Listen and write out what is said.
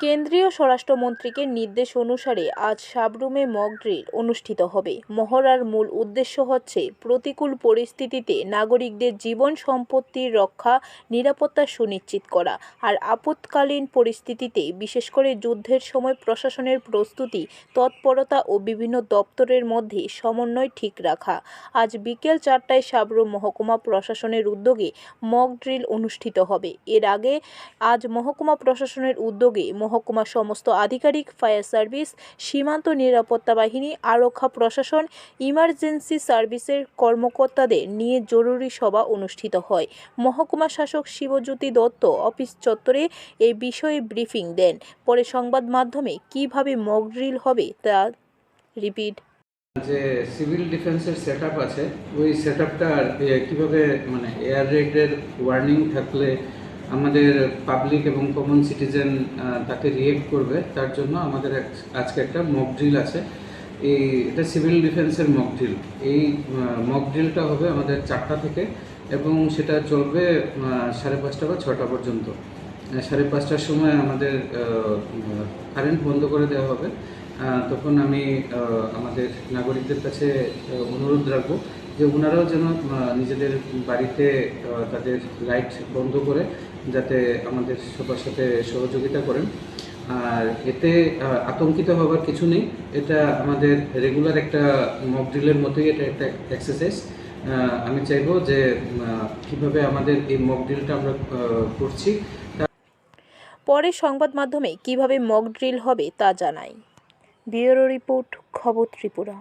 কেন্দ্রীয় স্বরাষ্ট্রমন্ত্রীকে নির্দেশ অনুসারে আজ সাবরুমে মক ড্রিল অনুষ্ঠিত হবে। মহড়ার মূল উদ্দেশ্য হচ্ছে প্রতিকূল পরিস্থিতিতে নাগরিকদের জীবন সম্পত্তির রক্ষা, নিরাপত্তা সুনিশ্চিত করা আর আপৎকালীন পরিস্থিতিতে, বিশেষ করে যুদ্ধের সময় প্রশাসনের প্রস্তুতি, তৎপরতা ও বিভিন্ন দপ্তরের মধ্যে সমন্বয় ঠিক রাখা। আজ বিকেল চারটায় সাবরুম মহকুমা প্রশাসনের উদ্যোগে মক ড্রিল অনুষ্ঠিত হবে। এর আগে আজ মহকুমা প্রশাসনের উদ্যোগে মহকুমার সমস্ত আধিকারিক, ফায়ার সার্ভিস, সীমান্ত নিরাপত্তা বাহিনী, আরক্ষা প্রশাসন, ইমার্জেন্সি সার্ভিসের কর্মকর্তাদের নিয়ে জরুরি সভা অনুষ্ঠিত হয়। মহকুমা শাসক শিবজ্যোতি দত্ত অফিস চত্বরে এই বিষয়ে ব্রিফিং দেন। পরে সংবাদ মাধ্যমে কীভাবে মক ড্রিল হবে তা রিপিট। যে সিভিল ডিফেন্সের সেট আছে, ওই সেট আপটা কীভাবে মানে এয়ার রেডের ওয়ার্নিং থাকলে আমাদের পাবলিক এবং কমন সিটিজেন তাকে রিয়েক্ট করবে। তার জন্য আমাদের আজকে একটা মক ড্রিল আছে। এই, এটা সিভিল ডিফেন্সের মক ড্রিল এই মক ড্রিলটা হবে আমাদের চারটা থেকে এবং সেটা চলবে সাড়ে পাঁচটা বা ছটা পর্যন্ত। সাড়ে পাঁচটার সময় আমাদের কারেন্ট বন্ধ করে দেওয়া হবে। তখন আমি আমাদের নাগরিকদের কাছে অনুরোধ রাখব যে ওনারাও যেন নিজেদের বাড়িতে তাদের লাইট বন্ধ করে যাতে আমাদের সবার সাথে সহযোগিতা করেন। আর এতে আতঙ্কিত হওয়ার কিছু নেই। এটা আমাদের রেগুলার একটা মক ড্রিলের মতোই এটা একটা এক্সারসাইজ আমি চাইব যে কীভাবে আমাদের এই মক ড্রিলটা আমরা করছি পরে সংবাদ মাধ্যমে কীভাবে মক ড্রিল হবে তা জানাই। ব্যুরো রিপোর্ট, খবর ত্রিপুরা।